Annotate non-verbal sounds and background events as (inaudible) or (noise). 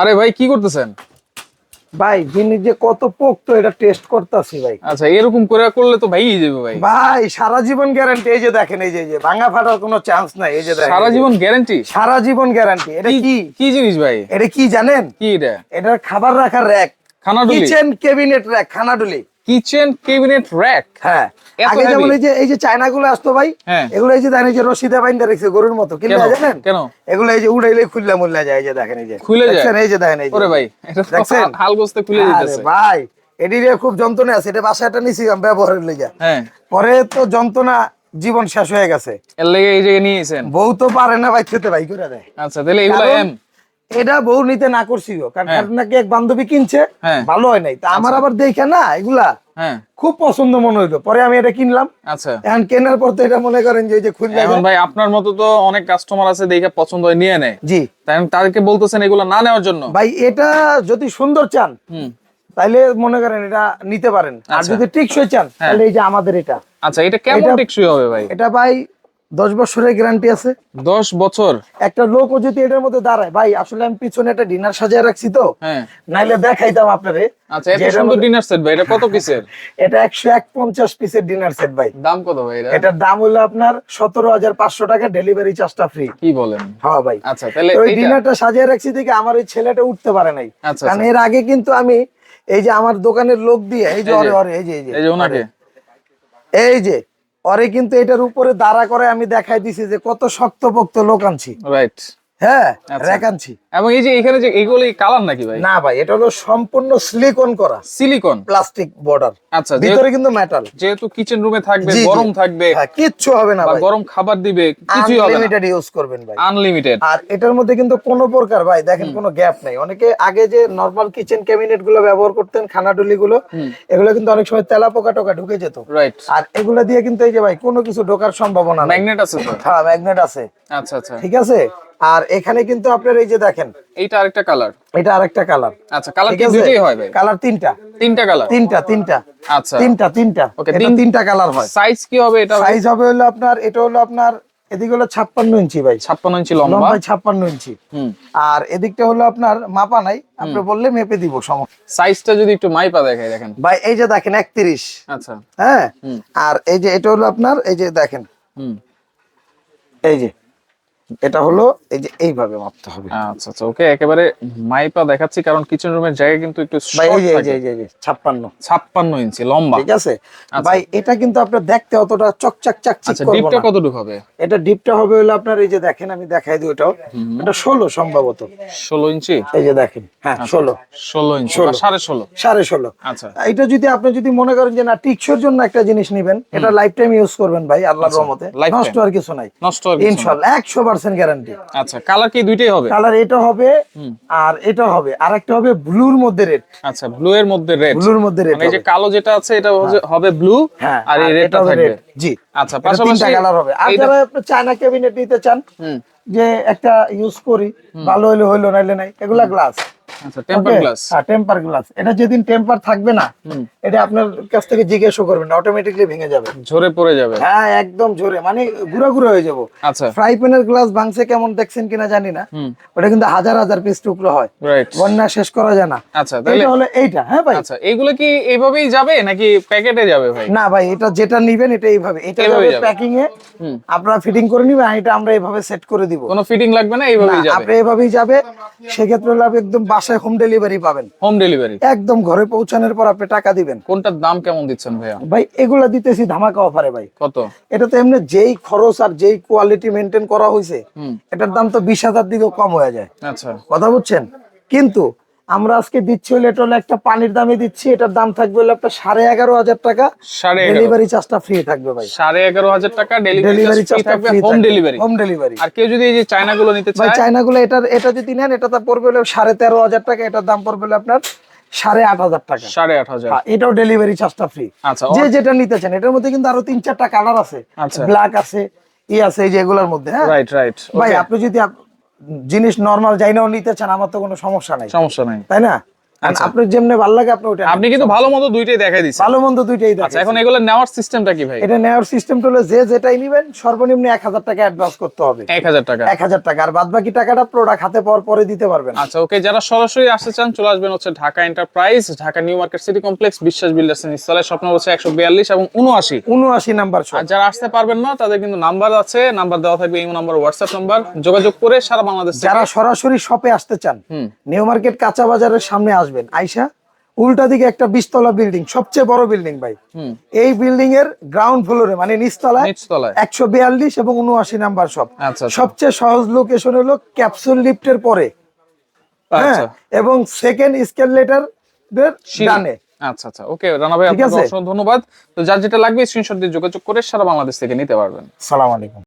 আরে ভাই কি করতেছেন? ভাই যিনি যে কত পোক্ত এটা টেস্ট করতেছি ভাই। আচ্ছা এরকম করে করলে তো ভাই যাবে ভাই। ভাই সারা জীবন গ্যারান্টি এই যে দেখেন এই যে এই যে ভাঙা ফাটার কোনো চান্স নাই এই যে দেখেন। সারা জীবন গ্যারান্টি সারা জীবন গ্যারান্টি এটা কি কি? জিনিস ভাই? এটা কি জানেন? কি এটা? এটা খাবার রাখার র্যাক খানাডুলি? Kitchen cabinet rack খানাডুলি। Kitchen cabinet rack. হ্যাঁ। আগে যেমন এই যে এই যে চায়না গুলো আসতো ভাই হ্যাঁ। এগুলো এই যে দেখেন এই যে রশিদা বাইন্দা রেখেছে গরুর মতো। কেন? কিনলে জানেন? কেন? এগুলো এই যে উড়াইলে খুললা মুল্লা যায় এই যে দেখেন এই যে। খুলে যায়? এই যে দেখেন এই যে। ওরে ভাই এটা দেখছেন? হাল গোস্তে খুলে আরে দিতেছে। ভাই এটির খুব যন্ত্রণা আছে এটা বাসাটা নিছি আমি ব্যবহারের লেগে হ্যাঁ। পরে তো যন্ত্রণা জীবন শেষ হয়ে গেছে। এর লেগে এই জায়গায় নিয়েছেন বউ তো পারে না ভাই খেতে ভাই করে দেয়। আচ্ছা তাহলে এগুলো এম এটা বউ নিতে না করছি গো কারণ হ্যাঁ। নাকি এক বান্ধবী কিনছে হ্যাঁ। ভালো হয় নাই। তা আমার আবার দেখে না এগুলা হ্যাঁ। খুব পছন্দ মনে হইল। পরে আমি এটা কিনলাম। আচ্ছা। এখন কেনার পর তো এটা মনে করেন যে যে খুললে ভাই আপনার মতো তো অনেক কাস্টমার আছে দেখে পছন্দ হয় নিয়ে নেয়। জি। তাই তাদেরকে বলতেছেন এগুলো না নেওয়ার জন্য? ভাই এটা যদি সুন্দর চান হুম। তাইলে মনে করেন এটা নিতে পারেন। আর আচ্ছা। যদি টিকসই চান হ্যাঁ। তাহলে এই যে আমাদের এটা। আচ্ছা এটা কেমন টেকসই হবে ভাই? এটা ভাই দশ বছরের গ্যারান্টি আছে? দশ বছর? একটা লোকও যদি এটার মধ্যে দাঁড়ায় ভাই আসলে আমি পিছনে একটা ডিনার সাজিয়ে রাখছি তো। হ্যাঁ। নাইলে দেখাইতাম আপনারে। আচ্ছা এত সুন্দর ডিনার সেট ভাই এটা কত পিসের (laughs) এটা একশো এক পঞ্চাশ পিসের ডিনার সেট ভাই। দাম কত ভাই এটা? এটার দাম হলো আপনার সতেরো হাজার পাঁচশো টাকা ডেলিভারি চার্জটা ফ্রি কি বলেন? হ্যাঁ ভাই। আচ্ছা তাহলে ওই ডিনারটা সাজিয়ে রাখছি দেখে আমার ওই ছেলেটা উঠতে পারে নাই। আচ্ছা, কারণ আচ্ছা। এর আগে কিন্তু আমি এই যে আমার দোকানের লোক দিয়ে এই যে অরে অরে এই যে এই যে এই যে ওনাকে? এই যে অরে কিন্তু এটার উপরে দাঁড়া করে আমি দেখাই দিছি যে কত শক্ত পোক্ত লোক আনছি। রাইট হ্যাঁ রেখ আনছি। এবং এই যে এখানে যে এগুলো কালার নাকি ভাই? না ভাই এটা হলো সম্পূর্ণ সিলিকন করা। সিলিকন প্লাস্টিক বর্ডার আচ্ছা ভিতরে কিন্তু মেটাল যেহেতু কিচেন রুমে থাকবে। গরম থাকবে হ্যাঁ কিচ্ছু হবে না ভাই। গরম খাবার দিবে কিছুই হবে না। আনলিমিটেড ইউজ করবেন ভাই। আনলিমিটেড আর এটার মধ্যে কিন্তু কোনো প্রকার ভাই দেখেন কোনো গ্যাপ নাই। অনেকে আগে যে নরমাল কিচেন ক্যাবিনেটগুলো ব্যবহার করতেন খানাডুলি গুলো এগুলো কিন্তু অনেক সময় তেলা পোকা টোকা ঢুকে যেত। রাইট আর এগুলো দিয়ে কিন্তু এই যে ভাই কোনো কিছু ঢোকার সম্ভাবনা ম্যাগনেট আছে তো? হ্যাঁ ম্যাগনেট আছে। আচ্ছা আচ্ছা। ঠিক আছে? আর এখানে কিন্তু আপনার এই যে দেখেন এইটা আরেকটা কালার। এটা আরেকটা কালার। আচ্ছা কালার কি দুটোই হয় ভাই। কালার তিনটা। তিনটা কালার? তিনটা তিনটা। আচ্ছা। তিনটা তিনটা। ওকে তিন- তিনটা কালার হয়। সাইজ কি হবে এটা? সাইজ হবে হলো আপনার এটা হলো আপনার এদিকে হলো ছাপ্পান্ন ইঞ্চি ভাই। 56 ইঞ্চি লম্বা? ছাপ্পান্ন ইঞ্চি। হুম। আর এদিকটা হলো আপনার মাপা নাই। আপনি বললে মেপে দিব সমস্যা সাইজটা যদি একটু মাইপা দেখাই দেখেন। ভাই এই যে দেখেন একত্রিশ। আচ্ছা। হ্যাঁ? আর এই যে এটা হলো আপনার এই যে দেখেন। হুম। এই যে। এটা হলো এই যে এইভাবে মাপতে হবে। আচ্ছা আচ্ছা ওকে একেবারে মাইপা দেখাচ্ছি কারণ কিচেন রুমের জায়গা কিন্তু একটু ভাই এই যে এই যে 56 56 ইঞ্চি লম্বা। ঠিক আছে? আচ্ছা। ভাই এটা কিন্তু আপনি দেখতে অতটা চকচক চকচক আচ্ছা, করবে ডিপটা কতটুকু হবে? এটা ডিপটা হবে হলো আপনার এই যে দেখেন আমি দেখাই দিই ওটাও। এটা 16 সম্ভবত। 16 ইঞ্চি? এই যে দেখেন হ্যাঁ আচ্ছা, 16 16 ইঞ্চি 16.5 16.5 আচ্ছা। এটা যদি আপনি যদি মনে করেন যে না টিকসোর জন্য একটা জিনিস নেবেন এটা লাইফ টাইম ইউজ করবেন ভাই আল্লাহর রহমতে। নষ্ট আর কিছু নাই। নষ্ট আর ইনশাআল্লাহ 100 বার 100% গ্যারান্টি। আচ্ছা কালার কি দুইটাই হবে? কালার এটা হবে আর এটা হবে। আর একটা হবে ব্লুর মধ্যে রেড আচ্ছা ব্লু এর মধ্যে রেড ব্লুর মধ্যে রেড মানে এই যে কালো যেটা আছে এটা হ্যাঁ। হবে ব্লু হ্যাঁ, আর এই রেডটা থাকবে। জি। আচ্ছা পাশাপাশি কালার হবে। আর যারা আপনি চায়না ক্যাবিনেট নিতে চান যে একটা ইউজ করি ভালো হইল হইল নাইলে নাই এগুলা গ্লাস আচ্ছা টেম্পার গ্লাস হ্যাঁ টেম্পার গ্লাস এটা যেদিন টেম্পার থাকবে না এটা আপনার কাছ থেকে জিজ্ঞেসও করবেন অটোমেটিকলি ভেঙে যাবে। ঝরে পড়ে যাবে। হ্যাঁ একদম জোরে মানে গুঁড়া গুঁড়া হয়ে যাব। আচ্ছা। ফ্রাই প্যানের গ্লাস ভাঙছে কেমন দেখছেন কিনা জানি না ওটা কিন্তু হাজার হাজার পিস টুকরো হয়। বন্যা শেষ করা যায় না। আচ্ছা তাহলে হলো এইটা হ্যাঁ ভাই? আচ্ছা এইগুলো কি এইভাবেই যাবে নাকি প্যাকেটে যাবে ভাই? না ভাই এটা যেটা নিবেন এটা এইভাবে এটা এইভাবে যাবে যাবে। প্যাকিং এ হুম। আপনারা ফিটিং করে নিবেন এটা আমরা এইভাবে সেট করে দিব। কোনো ফিটিং লাগবে না এইভাবেই না, যাবে। আপনি যাবে। সেক্ষেত্রে একদম বাসায় হোম ডেলিভারি পাবেন। হোম ডেলিভারি একদম ঘরে পৌঁছানোর পর আপনি টাকা দিবেন। কোনটার দাম কেমন দিচ্ছেন ভাইয়া? ভাই এগুলা দিতেছি ধামাকা অফারে ভাই। কত? এটা তো এমনি যেই খরচ আর যেই কোয়ালিটি মেনটেন করা হয়েছে এটার দাম তো বিশ হাজার দিকেও কম হয়ে যায়। আচ্ছা। কথা বুঝছেন? কিন্তু আমরা আজকে দিচ্ছি হলে এটা হলো একটা পানির দামে দিচ্ছি এটার দাম থাকবে হলো আপনার সাড়ে এগারো হাজার টাকা। ডেলিভারি চার্জটা ফ্রি থাকবে ভাই। সাড়ে এগারো হাজার টাকা ডেলিভারি চার্জ থাকবে হোম ডেলিভারি হোম ডেলিভারি আর কেউ যদি এই যে চায়না গুলো নিতে চায় চায়না গুলো এটা এটা যদি নেন এটা তো পড়বে হলো সাড়ে তেরো হাজার টাকা এটার দাম পড়বে হলো আপনার সাড়ে আট হাজার টাকা। সাড়ে আট হাজার। হ্যাঁ, এটাও ডেলিভারি চার্জটা ফ্রি আচ্ছা যে যেটা নিতে চান এটার মধ্যে কিন্তু আরও তিন চারটা কালার আছে। আচ্ছা। ব্ল্যাক আছে ই আছে এই যে এগুলোর মধ্যে হ্যাঁ? রাইট রাইট ভাই আপনি যদি জিনিস নর্মাল যাই নাও নিতে চান আমার তো কোনো সমস্যা নাই সমস্যা নাই তাই না। আপনার যেমনি ভালো লাগে আপনি ওটা আপনি কিন্তু ভালো মতো দুইটাই দেখাই দিচ্ছেন ভালো মন্দ দুইটাই আচ্ছা এখন এগুলো নেওয়ার সিস্টেমটা কি ভাই? এটা নেওয়ার সিস্টেমটা হলো যে যেটাই নিবেন সর্বনিম্ন এক হাজার টাকা অ্যাডভান্স করতে হবে। এক হাজার টাকা। এক হাজার টাকা। আর বাদ বাকি টাকাটা প্রোডাক্ট হাতে পাওয়ার পরে দিতে পারবেন। আচ্ছা ওকে যারা সরাসরি আসতে চান চলে আসবেন হচ্ছে Dhaka enterprise Dhaka new market city complex Biswas builders স্বপ্ন হচ্ছে একশো বিয়াল্লিশ এবং উনআশি উনআশি নাম্বার আর যারা আসতে পারবেন না তাদের কিন্তু নাম্বার আছে। নাম্বার দেওয়া থাকবে এই নাম্বার হোয়াটসঅ্যাপ নাম্বার। যোগাযোগ করে সারা বাংলাদেশ যারা সরাসরি শপে আসতে চান নিউ মার্কেট কাঁচা বাজারের সামনে আসবেন। আইসা উল্টা দিকে একটা বিশতলা বিল্ডিং সবচেয়ে বড় বিল্ডিং ভাই। এই বিল্ডিং এর গ্রাউন্ড ফ্লোরে মানে নিচতলায় একশো বিয়াল্লিশ এবং উনআশি নাম্বার শপ আচ্ছা আচ্ছা। সবচেয়ে সহজ লোকেশন হলো ক্যাপসুল লিফটের পরে। হ্যাঁ আচ্ছা। এবং সেকেন্ড স্কেলেটার সিঁড়ি। ডানে। আচ্ছা আচ্ছা। ওকে রানা ভাই আপনাকে অসংখ্য ধন্যবাদ। তো যার যেটা লাগবে স্ক্রিনশট দিয়ে যোগাযোগ করে সারা বাংলাদেশ থেকে নিতে পারবেন। সালাম আলাইকুম।